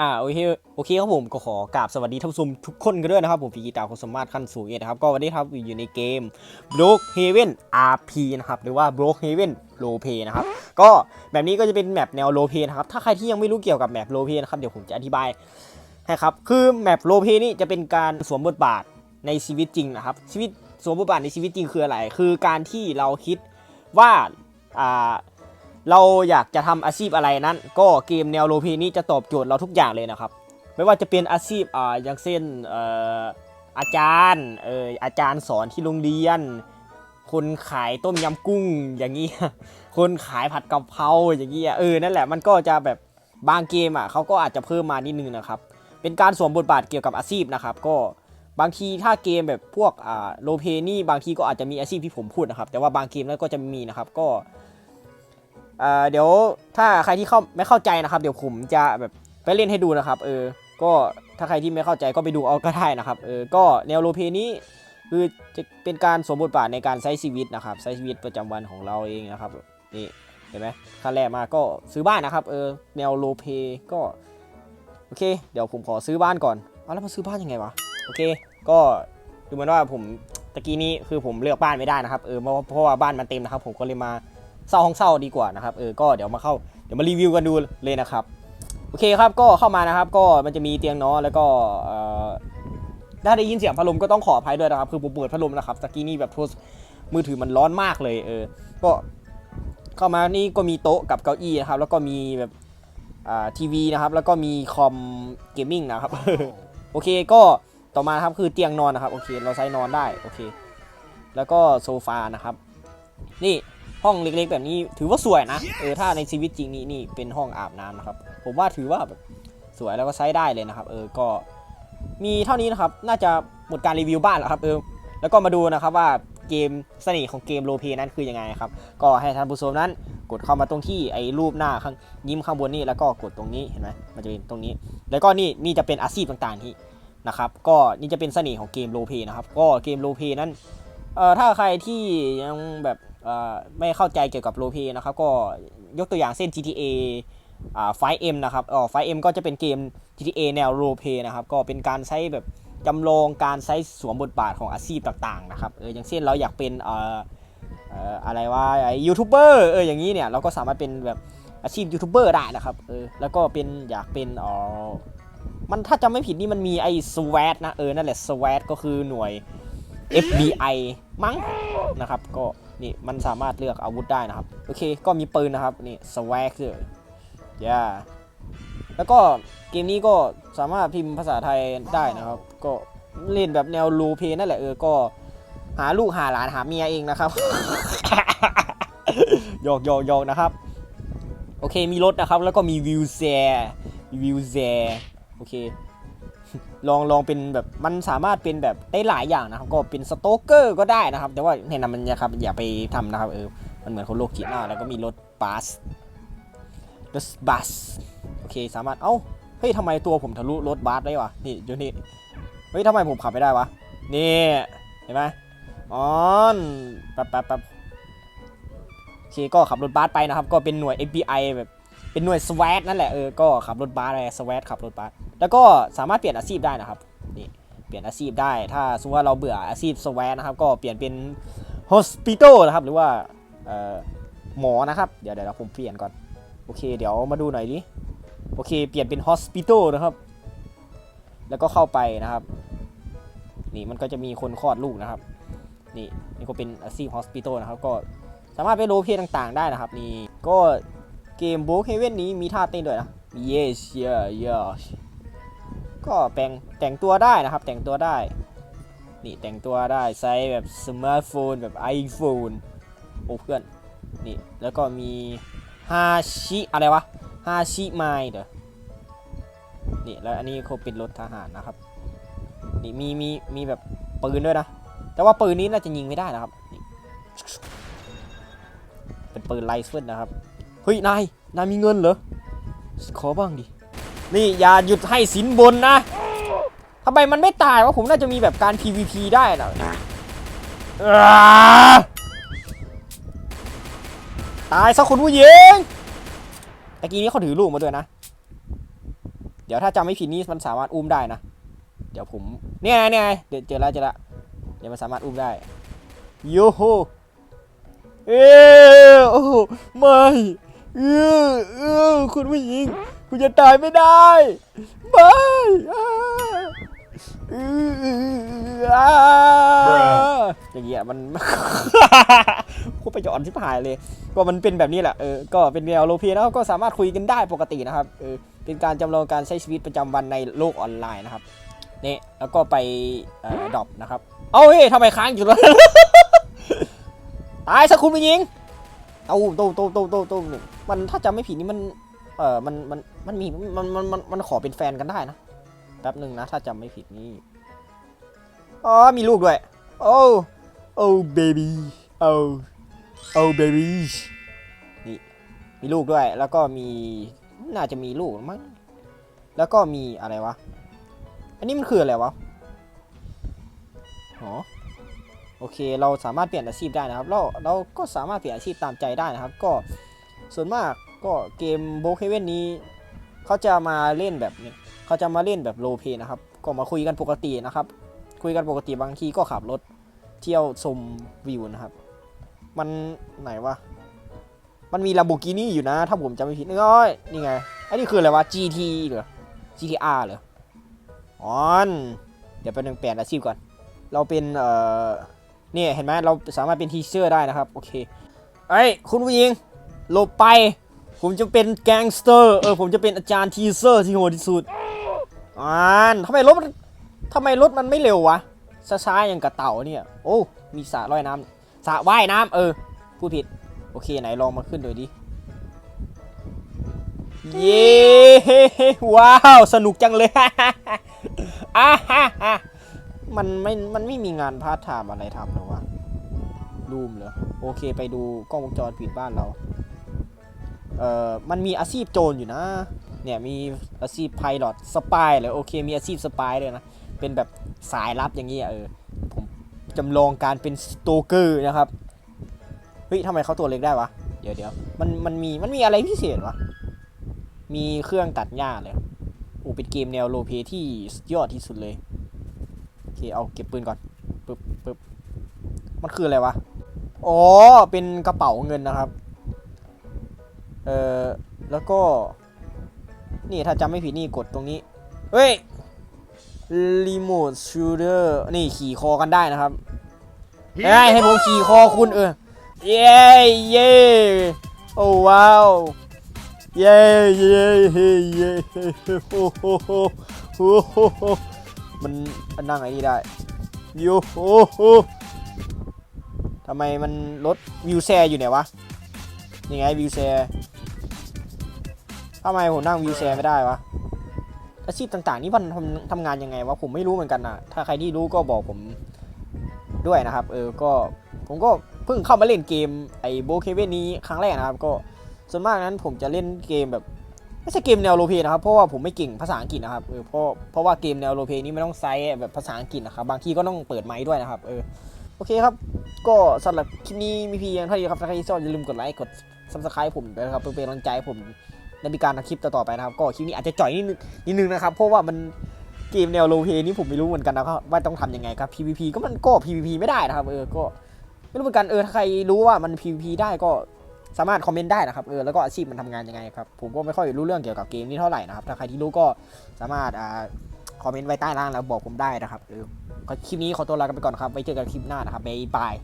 อ่าโอเคโอเคครับผมก็ขอกราบสวัสดีท่านผู้ชมทุกคนกันด้วยนะครับ ผมปีกีตาคุณสมมาตรขั้นสูงเอนะครับ ก็วันนี้ครับอยู่ในเกม Broke Haven RP นะครับ หรือว่า Broke Haven Role Play นะครับ ก็แบบนี้ก็จะเป็นแมปแนว Role Play นะครับ ถ้าใครที่ยังไม่รู้เกี่ยวกับแมป Role Play นะครับ เดี๋ยวผมจะอธิบายให้ครับ คือแมป Role Play นี่จะเป็นการสวมบทบาทในชีวิตจริงนะครับ ชีวิตสวมบทบาทในชีวิตจริงคืออะไร คือการที่เราคิดว่าอ่า เราอยากจะทำอาชีพอะไรนั้น ก็เกมแนวโรพลย์นี้จะตอบโจทย์เราทุกอย่างเลยนะครับ ไม่ว่าจะเป็นอาชีพอ่าอย่างเช่นเอ่ออาจารย์เอออาจารย์สอนที่โรงเรียน คนขายต้มยำกุ้งอย่างนี้ คนขายผัดกะเพราอย่างนี้เออนั่นแหละมันก็จะแบบบางเกมอะเขาก็อาจจะเพิ่มมานิดนึงนะครับ เป็นการสวมบทบาทเกี่ยวกับอาชีพนะครับ ก็บางทีถ้าเกมแบบพวกอ่าโรลเพนี่บางทีก็อาจจะมีอาชีพที่ผมพูดนะครับ แต่ว่าบางเกมนั้นก็จะมีนะครับ ก็ เอ่อเดี๋ยวถ้าใครที่เข้าไม่เข้าใจนะครับ เดี๋ยวผมจะแบบไปเล่นให้ดูนะครับ เออ ก็ถ้าใครที่ไม่เข้าใจก็ไปดูเอาก็ได้นะครับ เออ ก็แนวโรเพนี้คือจะเป็นการสวมบทบาทในการใช้ชีวิตนะครับใช้ชีวิตประจำวันของเราเองนะครับนี่เห็นไหมขั้นแรกมาก็ซื้อบ้านนะครับ เออแนวโรลเพก็โอเค เดี๋ยวผมขอซื้อบ้านก่อนเอาแล้วมาซื้อบ้านยังไงวะโอเค ก็ดูเหมือนว่าผมตะกี้นี้คือผมเลือกบ้านไม่ได้นะครับเออเพราะเพราะว่าบ้านมันเต็มนะครับ ผมก็เลยมา เศร้าห้องเศร้าดีกว่านะครับเออก็เดี๋ยวมาเข้าเดี๋ยวมารีวิวกันดูเลยนะครับโอเคครับก็เข้ามานะครับก็มันจะมีเตียงนอนแล้วก็เอ่อถ้าได้ยินเสียงพัดลมก็ต้องขออภัยด้วยนะครับ คือผมเปิดพัดลมนะครับตะกี้นี่แบบโทรศัพท์มือถือมันร้อนมากเลยเออก็เข้ามานี่ก็มีโต๊ะกับเก้าอี้นะครับ แล้วก็มีแบบอ่าทีวีนะครับ แล้วก็มีคอมเกมมิ่งนะครับโอเคก็ต่อมาครับคือเตียงนอนนะครับโอเค เราใช้นอนได้โอเค แล้วก็โซฟานะครับ นี่ ห้องเล็กๆแบบนี้ถือว่าสวยนะเออถ้าในชีวิตจริงนี่นี่เป็นห้องอาบน้ำนะครับ ผมว่าถือว่าแบบสวยแล้วก็ใช้ได้เลยนะครับ เออก็มีเท่านี้นะครับ น่าจะหมดการรีวิวบ้านแล้วครับเออแล้วก็มาดูนะครับว่าเกมเสน่ห์ของเกมโรลเพนั้นคือยังไงครับ ก็ให้ท่านผู้ชมนั้นกดเข้ามาตรงที่ไอ้รูปหน้าข้างยิ้มข้างบนนี่แล้วก็กดตรงนี้เห็นไหมมันจะเป็นตรงนี้ แล้วก็นี่นี่จะเป็นอาชีพต่างๆที่นะครับ ก็นี่จะเป็นเสน่ห์ของเกมโรลเพนะครับ ก็เกมโรลเพนั้นเอ่อถ้าใครที่ยังแบบ ไม่เข้าใจเกี่ยวกับโรเพนะครับก็ยกตัวอย่างเส้น GTA อ่า 5M นะครับอ๋อ 5M ก็จะเป็นเกม GTA แนวโรเพนะครับก็เป็นการใช้แบบจำลองการใช้สวมบทบาทของอาชีพต่างๆนะครับเอออย่างเช่นเราอยากเป็นเอ่ออะไรว่ายูทูบเบอร์เอออย่างนี้เนี่ยเราก็สามารถเป็นแบบอาชีพยูทูบเบอร์ได้นะครับเออแล้วก็เป็นอยากเป็นอ่อมันถ้าจำไม่ผิดนี่มันมีไอ้สว t นะเออนั่นแหละสว t ก็คือหน่วย FBI มั้งนะครับก็ นี่มันสามารถเลือกอาวุธได้นะครับ โอเค ก็มีปืนนะครับ นี่สว a g คืออย่าแล้วก็เกมนี้ก็สามารถพิมพ์ภาษาไทยได้นะครับ ก็เล่นแบบแนวรูเพนั่นแหละเออ ก็หาลูกหาหลานหาเมียเองนะครับโยกโยกโยกนะครับ โอเคมีรถนะครับ แล้วก็มีวิวแซวิวแซโอเค ลองลองเป็นแบบมันสามารถเป็นแบบได้หลายอย่างนะครับ ก็เป็นสโตเกอร์ก็ได้นะครับ แต่ว่าแนะนำมันนะครับอย่าไปทำนะครับเออมันเหมือนคนโรคจิตมาแล้วก็มีรถบัสรถบัสโอเคสามารถเอ้าเฮ้ยทำไมตัวผมทะลุรถบัสได้วะนี่อยู่นี่เฮ้ยทำไมผมขับไม่ได้วะนี่เห็นไหมอ๋อแป๊บแป๊บแป๊บโอเคก็ขับรถบัสไปนะครับ ก็เป็นหน่วย FBI แบบ เป็นหน่วยสว a t นั่นแหละเออก็ขับรถบัสอะไรสว a t ขับรถบัสแล้วก็สามารถเปลี่ยนอาชีพได้นะครับนี่เปลี่ยนอาชีพได้ ถ้าสมมติว่าเราเบื่ออาชีพสว a t นะครับ ก็เปลี่ยนเป็น hospital นะครับหรือว่าเอ่อหมอนะครับ เดี๋ยวเดี๋ยวผมเปลี่ยนก่อน โอเค เดี๋ยวมาดูหน่อยดิโอเค เปลี่ยนเป็น hospital นะครับ แล้วก็เข้าไปนะครับ นี่มันก็จะมีคนคลอดลูกนะครับ นี่นี่ก็เป็นอาชีพ hospital นะครับ ก็สามารถไปโรลเพลย์ต่างๆ ได้นะครับ นี่ก็ เกม b o k e Heaven นี้มีท่าเต้นด้วยนะ yes yeah yeah ก็แต่งแต่งตัวได้นะครับ แต่งตัวได้ นี่แต่งตัวได้ใช้แบบสมาร์ทโฟนแบบ iPhone โอ้เพื่อน นี่ แล้วก็มีฮาชิอะไรวะฮาชิไมเด้อนี่ แล้วอันนี้เขาเป็นรถทหารนะครับ นี่มีมีมีแบบปืนด้วยนะ แต่ว่าปืนนี้น่าจะยิงไม่ได้นะครับ เป็นปืนไรเฟิลนะครับ เฮ้ยนายนายมีเงินเหรอขอบ้างดินี่อย่าหยุดให้สินบนนะทำไมมันไม่ตายวะผมน่าจะมีแบบการ PVP ได้นะอ่าตายสักคนผู้หญิงตะกี้นี้เขาถือลูกมาด้วยนะ เดี๋ยวถ้าจำไม่ผิดนี่มันสามารถอุ้มได้นะ เดี๋ยวผมเนี่ยเนี่ยเดี๋ยวเจอแล้วเจอแล้วเดี๋ยวมันสามารถอุ้มได้โยโฮเออโอ้ไม่ เออเออคุณผู้หญิง คุณจะตายไม่ได้ไม่อ่าเออเอออ่าอย่างเงี้ยมันคตรไปหย่อนชิบหายเลย ก็มันเป็นแบบนี้แหละเออก็เป็นแนวโลเพียนะครับก็สามารถคุยกันได้ปกตินะครับเออเป็นการจำลองการใช้ชีวิตประจำวันในโลกออนไลน์นะครับนี่แล้วก็ไปดรอปนะครับ เอ้าเฮ้ยทำไมค้างอยู่แล้วตายสักคุณผู้หญิง เอาโตโตโตโตโตหนึ่งมันถ้าจำไม่ผิดนี่มัน เออมันมันมันมีมันมันมันมันขอเป็นแฟนกันได้นะแป๊บหนึ่งนะ ถ้าจำไม่ผิดนี่อ๋อมีลูกด้วย โอ้โอ้เบบี้โอ้โอ้เบบี้นี่มีลูกด้วย แล้วก็มีน่าจะมีลูกมั้งแล้วก็มีอะไรวะ อันนี้มันคืออะไรวะอ๋อ โอเค เราสามารถเปลี่ยนอาชีพได้นะครับเราเราก็สามารถเปลี่ยนอาชีพตามใจได้นะครับ ก็ส่วนมากก็เกมโบเคเว่นนี้เขาจะมาเล่นแบบนี้เขาจะมาเล่นแบบโลเพนะครับ ก็มาคุยกันปกตินะครับ คุยกันปกติบางทีก็ขับรถเที่ยวชมวิวนะครับ มันไหนวะ มันมี Lamborghini อยู่นะ ถ้าผมจำไม่ผิดน้อยนี่ไงไอ้นี่คืออะไรวะ GT เหรอ GTR เหรออ๋อนเดี๋ยวไปหนึ่งเปลี่ยนอาชีพก่อน เราเป็นเอ่อ เนี่ยเห็นไหมเราสามารถเป็นทีเชอร์ได้นะครับ โอเคไอ้คุณผู้หญิงหลบไป ผมจะเป็นแก๊งสเตอร์เออผมจะเป็นอาจารย์ทีเซอร์ที่โหดที่สุดอ่านทำไมรถมันทำไมรถมันไม่เร็ววะช้าๆอย่างกระเต่าเนี่ย โอ้ มีสระว่ายน้ำสระว่ายน้ำเออพูดผิด โอเคไหนลองมาขึ้นดูดิ เย้ว้าว สนุกจังเลยอ่าฮ่าฮ่า มันไม่มันไม่มีงานพาร์ทไทม์อะไรทำหรอวะรูมเหรอโอเคไปดูกล้องวงจรปิดบ้านเราเอ่อมันมีอาชีพโจรอยู่นะ เนี่ยมีอาชีพไพลอตสปายเลยโอเคมีอาชีพสปายเลยนะ เป็นแบบสายลับอย่างนี้อะเออผมจำลองการเป็นสโตเกอร์นะครับ เฮ้ยทำไมเขาตัวเล็กได้วะ เดี๋ยวเดี๋ยวมันมันมีมันมีอะไรพิเศษวะ มีเครื่องตัดหญ้าเลยโอ้เป็นเกมแนวโรลเพที่ยอดที่สุดเลย เคเอาเก็บปืนก่อนปึ๊บปึ๊บมันคืออะไรวะ อ๋อ เป็นกระเป๋าเงินนะครับ เอ่อแล้วก็ นี่ถ้าจำไม่ผิดนี่กดตรงนี้ เฮ้ยรีโมทชูเดอร์นี่ขี่คอกันได้นะครับเอ้ยให้ผมขี่คอคุณเออ เย้เย้โอ้ว้าว เย้เย้เฮ้เย้โอ้โหโอ้โห มันมันนั่งไอ้นี่ได้โยโอ้โหทำไมมันรถวิวแชร์อยู่ไหนวะยังไงวิวแชร์ทำไมผมนั่งวิวแชร์ไม่ได้วะอาชีพต่างๆนี่มันทำทำงานยังไงวะผมไม่รู้เหมือนกันนะถ้าใครที่รู้ก็บอกผมด้วยนะครับ เออก็ผมก็เพิ่งเข้ามาเล่นเกมไอ้โบเคเวนนี้ครั้งแรกนะครับ ก็ส่วนมากนั้นผมจะเล่นเกมแบบ ไม่ใช่เกมแนวโรเพย์นะครับ เพราะว่าผมไม่เก่งภาษาอังกฤษนะครับเออเพราะเพราะว่าเกมแนวโรเพย์นี้ไม่ต้องใช้แบบภาษาอังกฤษนะครับ บางทีก็ต้องเปิดไมค์ด้วยนะครับเออโอเคครับ ก็สำหรับคลิปนี้มีเพียงเท่านี้ครับถ้าใครชอบอย่าลืมกดไลค์กดซับสไครต์ผมด้วยนะครับเพื่อเป็นกำลังใจผมในมีการทำคลิปต่อๆไปนะครับ ก็คลิปนี้อาจจะจ่อยนิดนึงนิดนึงนะครับ เพราะว่ามันเกมแนวโรเพย์นี้ผมไม่รู้เหมือนกันนะครับว่าต้องทำยังไงครับ PVP ก็มันก็ PVP ไม่ได้นะครับเออก็ไม่รู้เหมือนกันเออถ้าใครรู้ว่ามัน PVP ได้ก็ สามารถคอมเมนต์ได้นะครับเออแล้วก็อาชีพมันทำงานยังไงครับผมก็ไม่ค่อยรู้เรื่องเกี่ยวกับเกมนี้เท่าไหร่นะครับถ้าใครที่รู้ก็สามารถอ่าคอมเมนต์ไว้ใต้ล่างแล้วบอกผมได้นะครับเออคลิปนี้ขอตัวลากันไปก่อนครับไว้เจอกันคลิปหน้านะครับบ๊ายบาย